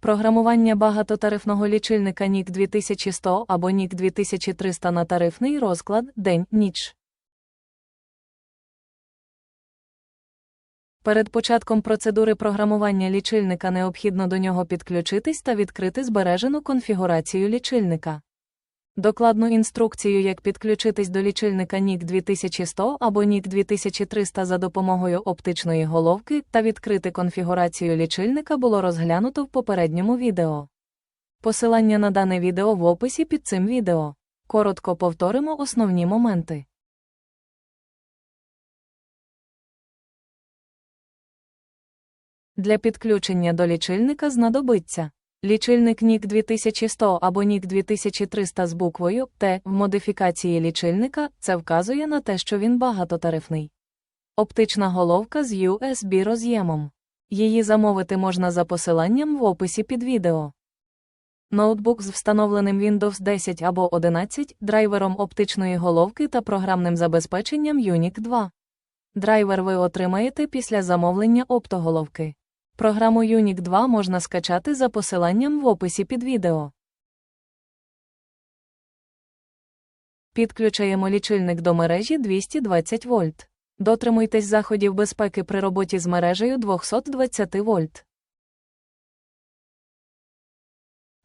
Програмування багатотарифного лічильника NIC 2100 або NIC 2300 на тарифний розклад день-ніч. Перед початком процедури програмування лічильника необхідно до нього підключитись та відкрити збережену конфігурацію лічильника. Докладну інструкцію, як підключитись до лічильника NIC 2100 або NIC 2300 за допомогою оптичної головки та відкрити конфігурацію лічильника було розглянуто в попередньому відео. Посилання на дане відео в описі під цим відео. Коротко повторимо основні моменти. Для підключення до лічильника знадобиться лічильник NIC 2100 або NIC 2300 з буквою Т в модифікації лічильника це вказує на те, що він багатотарифний. Оптична головка з USB роз'ємом. Її замовити можна за посиланням в описі під відео. Ноутбук з встановленим Windows 10 або 11 драйвером оптичної головки та програмним забезпеченням Unic 2. Драйвер ви отримаєте після замовлення оптоголовки. Програму Unic 2 можна скачати за посиланням в описі під відео. Підключаємо лічильник до мережі 220 вольт. Дотримуйтесь заходів безпеки при роботі з мережею 220 вольт.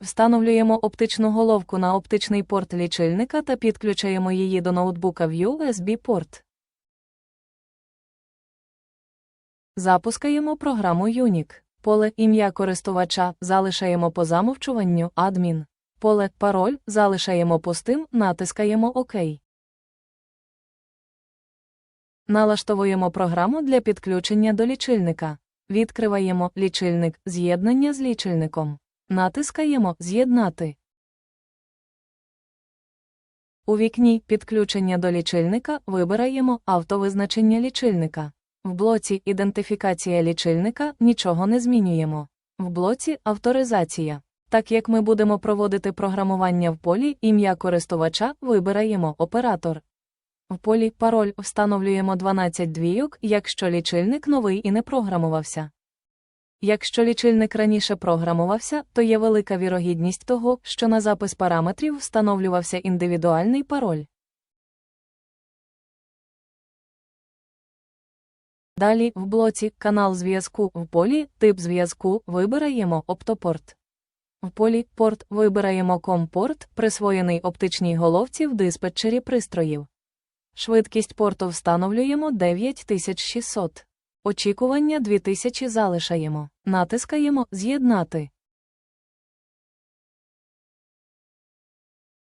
Встановлюємо оптичну головку на оптичний порт лічильника та підключаємо її до ноутбука в USB-порт. Запускаємо програму Unic. Поле ім'я користувача залишаємо по замовчуванню адмін. Поле пароль залишаємо пустим, натискаємо ОК. Налаштовуємо програму для підключення до лічильника. Відкриваємо лічильник з'єднання з лічильником. Натискаємо З'єднати. У вікні Підключення до лічильника вибираємо Автовизначення лічильника. В блоці Ідентифікація лічильника нічого не змінюємо. В блоці Авторизація. Так як ми будемо проводити програмування в полі ім'я користувача, вибираємо Оператор. В полі Пароль встановлюємо 12 двійок, якщо лічильник новий і не програмувався. Якщо лічильник раніше програмувався, то є велика вірогідність того, що на запис параметрів встановлювався індивідуальний пароль. Далі в блоці Канал зв'язку в полі Тип зв'язку вибираємо Оптопорт. В полі Порт вибираємо компорт, присвоєний оптичній головці в диспетчері пристроїв. Швидкість порту встановлюємо 9600. Очікування 2000 залишаємо. Натискаємо З'єднати.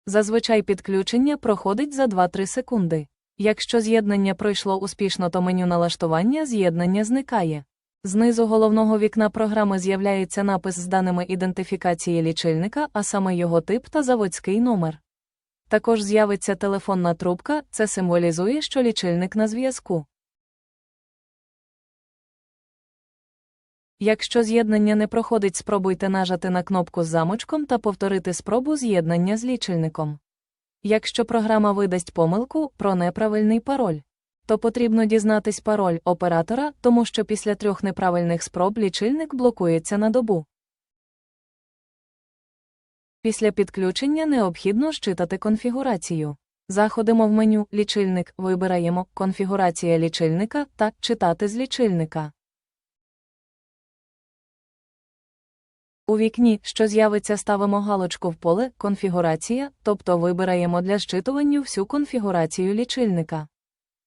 Зазвичай підключення проходить за 2-3 секунди. Якщо з'єднання пройшло успішно, то меню налаштування з'єднання зникає. Знизу головного вікна програми з'являється напис з даними ідентифікації лічильника, а саме його тип та заводський номер. Також з'явиться телефонна трубка, це символізує, що лічильник на зв'язку. Якщо з'єднання не проходить, спробуйте нажати на кнопку з замочком та повторити спробу з'єднання з лічильником. Якщо програма видасть помилку про неправильний пароль, то потрібно дізнатись пароль оператора, тому що після трьох неправильних спроб лічильник блокується на добу. Після підключення необхідно щитати конфігурацію. Заходимо в меню Лічильник, вибираємо Конфігурація лічильника та Читати з лічильника. У вікні, що з'явиться, ставимо галочку в поле Конфігурація, тобто вибираємо для щитування всю конфігурацію лічильника.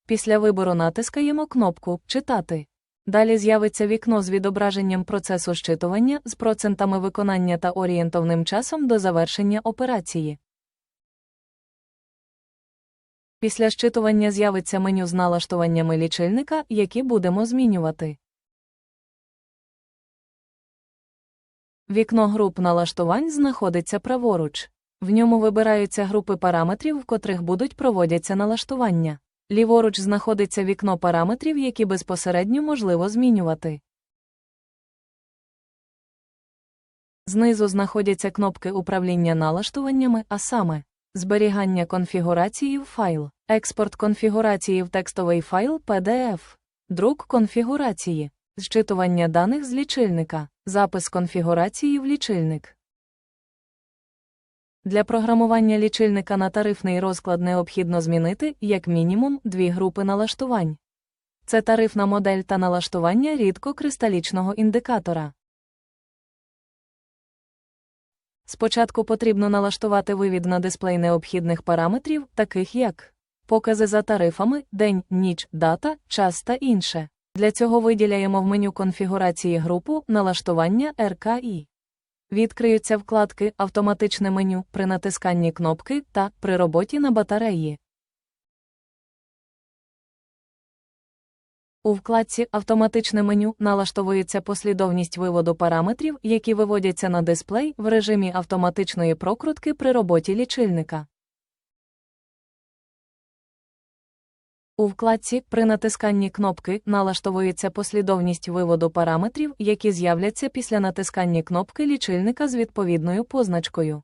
Після вибору натискаємо кнопку Читати. Далі з'явиться вікно з відображенням процесу щитування з процентами виконання та орієнтовним часом до завершення операції. Після щитування з'явиться меню з налаштуваннями лічильника, які будемо змінювати. Вікно груп налаштувань знаходиться праворуч. В ньому вибираються групи параметрів, в котрих будуть проводяться налаштування. Ліворуч знаходиться вікно параметрів, які безпосередньо можливо змінювати. Знизу знаходяться кнопки управління налаштуваннями, а саме зберігання конфігурації в файл, експорт конфігурації в текстовий файл PDF, друк конфігурації, Зчитування даних з лічильника. Запис конфігурації в лічильник. Для програмування лічильника на тарифний розклад необхідно змінити, як мінімум, дві групи налаштувань. Це тарифна модель та налаштування рідкокристалічного індикатора. Спочатку потрібно налаштувати вивід на дисплей необхідних параметрів, таких як покази за тарифами, день, ніч, дата, час та інше. Для цього виділяємо в меню конфігурації групу налаштування RKI. Відкриються вкладки Автоматичне меню при натисканні кнопки та при роботі на батареї. У вкладці Автоматичне меню налаштовується послідовність виводу параметрів, які виводяться на дисплей в режимі автоматичної прокрутки при роботі лічильника. У вкладці при натисканні кнопки налаштовується послідовність виводу параметрів, які з'являться після натискання кнопки лічильника з відповідною позначкою.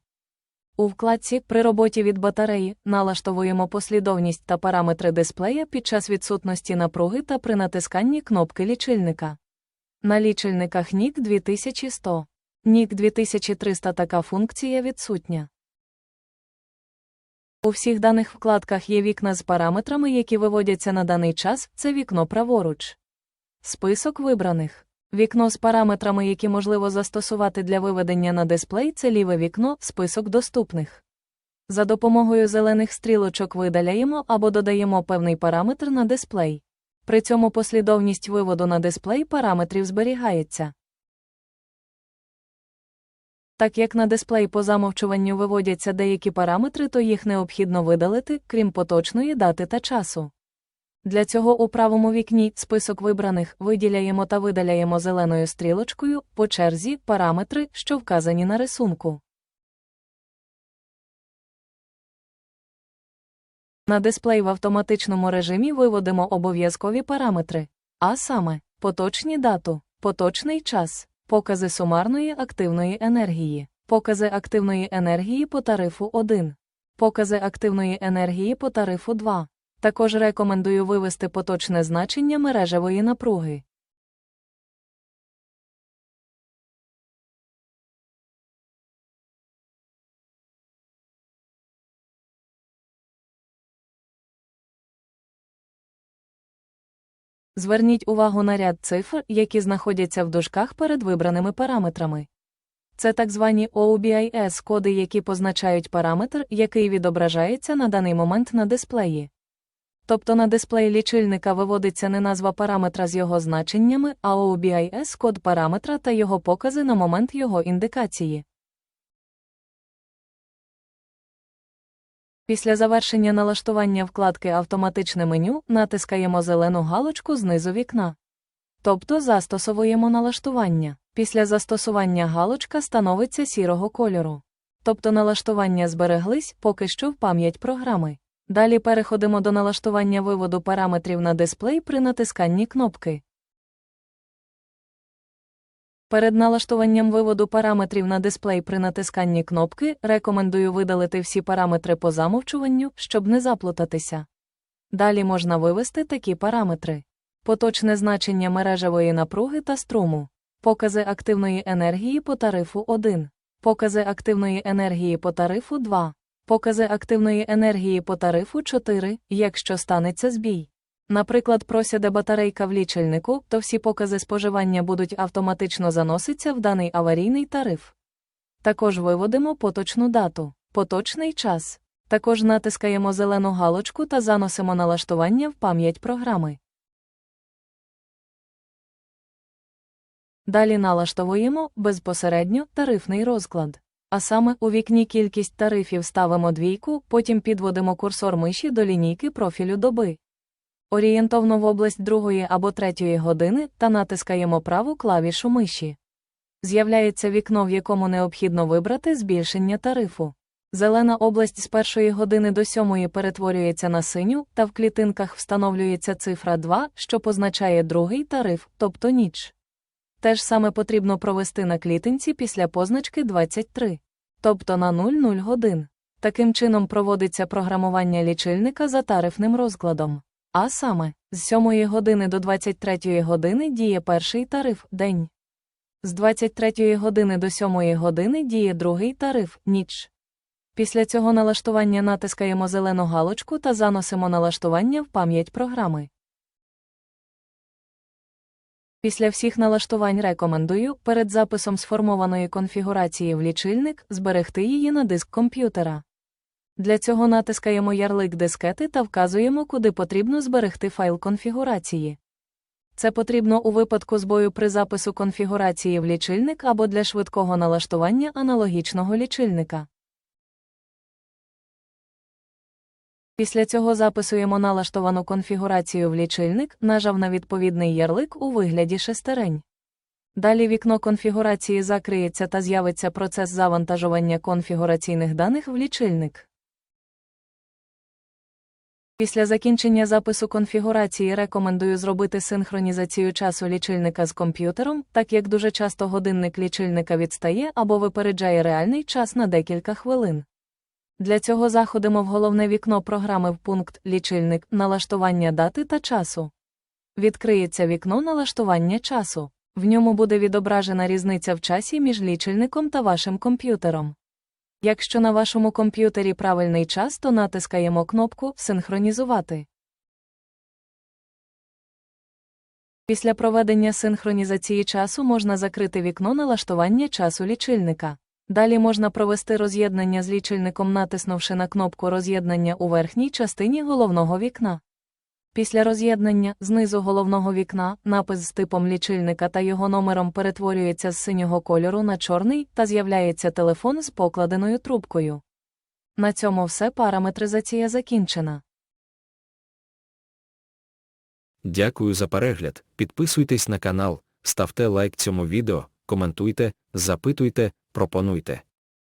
У вкладці при роботі від батареї налаштовуємо послідовність та параметри дисплея під час відсутності напруги та при натисканні кнопки лічильника. На лічильниках NIC 2100. NIC 2300 така функція відсутня. У всіх даних вкладках є вікна з параметрами, які виводяться на даний час, це вікно праворуч. Список вибраних. Вікно з параметрами, які можливо застосувати для виведення на дисплей, це ліве вікно, список доступних. За допомогою зелених стрілочок видаляємо або додаємо певний параметр на дисплей. При цьому послідовність виводу на дисплей параметрів зберігається. Так як на дисплей по замовчуванню виводяться деякі параметри, то їх необхідно видалити, крім поточної дати та часу. Для цього у правому вікні список вибраних виділяємо та видаляємо зеленою стрілочкою по черзі параметри, що вказані на рисунку. На дисплей в автоматичному режимі виводимо обов'язкові параметри, а саме поточні дату, поточний час, покази сумарної активної енергії, покази активної енергії по тарифу 1, покази активної енергії по тарифу 2. Також рекомендую вивести поточне значення мережевої напруги. Зверніть увагу на ряд цифр, які знаходяться в дужках перед вибраними параметрами. Це так звані OBIS коди, які позначають параметр, який відображається на даний момент на дисплеї. Тобто на дисплеї лічильника виводиться не назва параметра з його значеннями, а OBIS код параметра та його покази на момент його індикації. Після завершення налаштування вкладки Автоматичне меню натискаємо зелену галочку знизу вікна. Тобто застосовуємо налаштування. Після застосування галочка становиться сірого кольору. Тобто налаштування збереглись поки що в пам'ять програми. Далі переходимо до налаштування виводу параметрів на дисплей при натисканні кнопки. Перед налаштуванням виводу параметрів на дисплей при натисканні кнопки рекомендую видалити всі параметри по замовчуванню, щоб не заплутатися. Далі можна вивести такі параметри: поточне значення мережевої напруги та струму, покази активної енергії по тарифу 1, покази активної енергії по тарифу 2, покази активної енергії по тарифу 4, якщо станеться збій. Наприклад, просяде батарейка в лічильнику, то всі покази споживання будуть автоматично заноситься в даний аварійний тариф. Також виводимо поточну дату, поточний час. Також натискаємо зелену галочку та заносимо налаштування в пам'ять програми. Далі налаштовуємо безпосередньо тарифний розклад. А саме у вікні кількість тарифів ставимо двійку, потім підводимо курсор миші до лінійки профілю доби орієнтовно в область другої або третьої години та натискаємо праву клавішу миші. З'являється вікно, в якому необхідно вибрати збільшення тарифу. Зелена область з першої години до сьомої перетворюється на синю, та в клітинках встановлюється цифра 2, що позначає другий тариф, тобто ніч. Те ж саме потрібно провести на клітинці після позначки 23, тобто на 00 годин. Таким чином проводиться програмування лічильника за тарифним розкладом. А саме, з 7 години до 23 години діє перший тариф день. З 23 години до 7 години діє другий тариф ніч. Після цього налаштування натискаємо зелену галочку та заносимо налаштування в пам'ять програми. Після всіх налаштувань рекомендую перед записом сформованої конфігурації в лічильник зберегти її на диск комп'ютера. Для цього натискаємо ярлик дискети та вказуємо, куди потрібно зберегти файл конфігурації. Це потрібно у випадку збою при запису конфігурації в лічильник або для швидкого налаштування аналогічного лічильника. Після цього записуємо налаштовану конфігурацію в лічильник, нажав на відповідний ярлик у вигляді шестерень. Далі вікно конфігурації закриється та з'явиться процес завантажування конфігураційних даних в лічильник. Після закінчення запису конфігурації рекомендую зробити синхронізацію часу лічильника з комп'ютером, так як дуже часто годинник лічильника відстає або випереджає реальний час на декілька хвилин. Для цього заходимо в головне вікно програми в пункт Лічильник налаштування дати та часу. Відкриється вікно налаштування часу. В ньому буде відображена різниця в часі між лічильником та вашим комп'ютером. Якщо на вашому комп'ютері правильний час, то натискаємо кнопку Синхронізувати. Після проведення синхронізації часу можна закрити вікно налаштування часу лічильника. Далі можна провести роз'єднання з лічильником, натиснувши на кнопку роз'єднання у верхній частині головного вікна. Після роз'єднання знизу головного вікна напис з типом лічильника та його номером перетворюється з синього кольору на чорний та з'являється телефон з покладеною трубкою. На цьому все параметризація закінчена. Дякую за перегляд. Підписуйтесь на канал, ставте лайк цьому відео, коментуйте, запитуйте, пропонуйте.